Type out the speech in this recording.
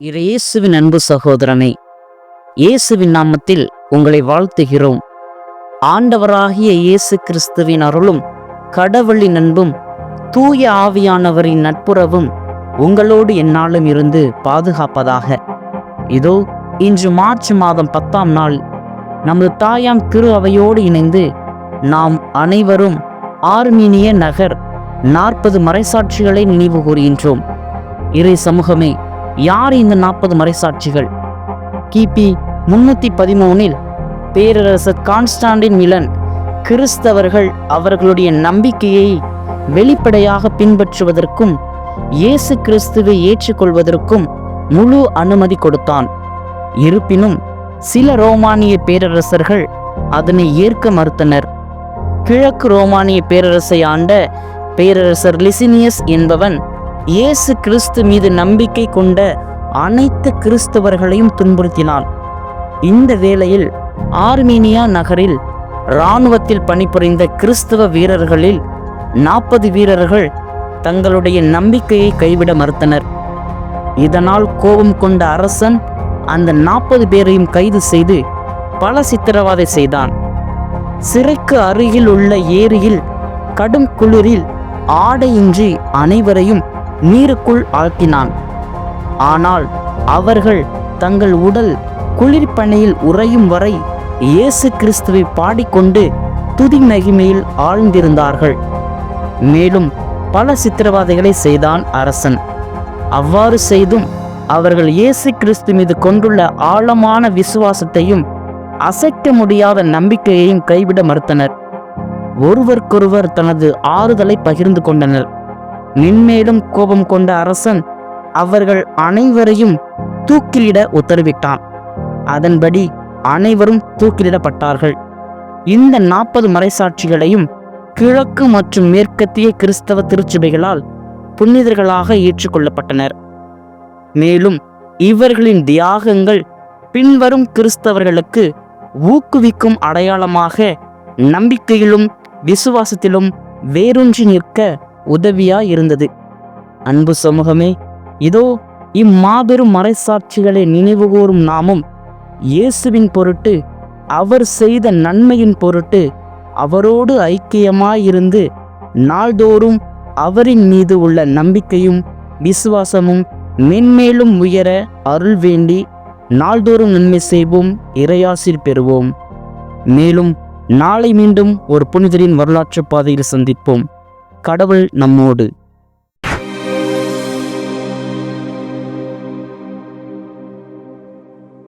இயேசுவின் அன்பு சகோதரனே இயேசுவின் நாமத்தில் உங்களை வாழ்த்துகிறோம். ஆண்டவராகிய இயேசு கிறிஸ்துவின் அருளும் கடவுளின் அன்பும் தூய ஆவியானவரின் நட்புறவும் உங்களோடு என்னாலும் இருந்து பாதுகாப்பதாக. இதோ இன்று மார்ச் மாதம் பத்தாம் நாள். நமது தாயாம் திரு அவையோடு இணைந்து நாம் அனைவரும் ஆர்மீனிய நகர் நாற்பது மறைசாட்சிகளை நினைவு கூறுகின்றோம். இறை சமூகமே யார் இந்த நாற்பது மறைசாட்சிகள்? கிபி முன்னூற்றி பதிமூனில் பேரரசர் கான்ஸ்டாண்டின் மிலன் கிறிஸ்தவர்கள் அவர்களுடைய நம்பிக்கையை வெளிப்படையாக பின்பற்றுவதற்கும் இயேசு கிறிஸ்துவை ஏற்றுக்கொள்வதற்கும் முழு அனுமதி கொடுத்தான். இருப்பினும் சில ரோமானிய பேரரசர்கள் அதனை ஏற்க மறுத்தனர். கிழக்கு ரோமானிய பேரரசை ஆண்ட பேரரசர் லிசினியஸ் என்பவன் இயேசு கிறிஸ்து மீது நம்பிக்கை கொண்ட அனைத்து கிறிஸ்தவர்களையும் துன்புறுத்தினான். இந்த வேளையில் ஆர்மீனியா நகரில் இராணுவத்தில் பணிபுரிந்த கிறிஸ்தவ வீரர்களில் நாற்பது வீரர்கள் தங்களுடைய நம்பிக்கையை கைவிட மறுத்தனர். இதனால் கோபம் கொண்ட அரசன் அந்த நாற்பது பேரையும் கைது செய்து பல சித்திரவதை செய்தான். சிறைக்கு அருகில் உள்ள ஏரியில் கடும் குளிரில் ஆடையின்றி அனைவரையும் நீருக்குள் ஆழ்த்தினான். ஆனால் அவர்கள் தங்கள் உடல் குளிர்பனையில் உறையும் வரை இயேசு கிறிஸ்துவை பாடிக்கொண்டு துதி மகிமையில் ஆழ்ந்திருந்தார்கள். மேலும் பல சித்திரவாதைகளை செய்தான் அரசன். அவ்வாறு செய்தும் அவர்கள் இயேசு கிறிஸ்து மீது கொண்டுள்ள ஆழமான விசுவாசத்தையும் அசைக்க முடியாத நம்பிக்கையையும் கைவிட மறுத்தனர். ஒருவருக்கொருவர் தனது ஆறுதலை பகிர்ந்து கொண்டனர். மென்மேலும் கோபம் கொண்ட அரசன் அவர்கள் அனைவரையும் தூக்கிலிட உத்தரவிட்டான். அதன்படி அனைவரும் தூக்கிலிடப்பட்டார்கள். இந்த நாற்பது மறைசாட்சிகளையும் கிழக்கு மற்றும் மேற்கத்திய கிறிஸ்தவ திருச்சபைகளால் புனிதர்களாக ஏற்றுக்கொள்ளப்பட்டனர். மேலும் இவர்களின் தியாகங்கள் பின்வரும் கிறிஸ்தவர்களுக்கு ஊக்குவிக்கும் அடையாளமாக நம்பிக்கையிலும் விசுவாசத்திலும் வேரூன்றி நிற்க உதவியா இருந்தது அன்பு சமூகமே இதோ இம்மாபெரும் மறைசாட்சிகளை நினைவுகூறும் நாமும் இயேசுவின் பொருட்டு அவர் செய்த நன்மையின் பொருட்டு அவரோடு ஐக்கியமாயிருந்து நாள்தோறும் அவரின் மீது உள்ள நம்பிக்கையும் விசுவாசமும் மென்மேலும் உயர அருள் வேண்டி நாள்தோறும் நன்மை செய்வோம் இறையாசிர் பெறுவோம். மேலும் நாளை மீண்டும் ஒரு புனிதரின் வரலாற்று பாதையில் சந்திப்போம். கடவுள் நம்மோடு.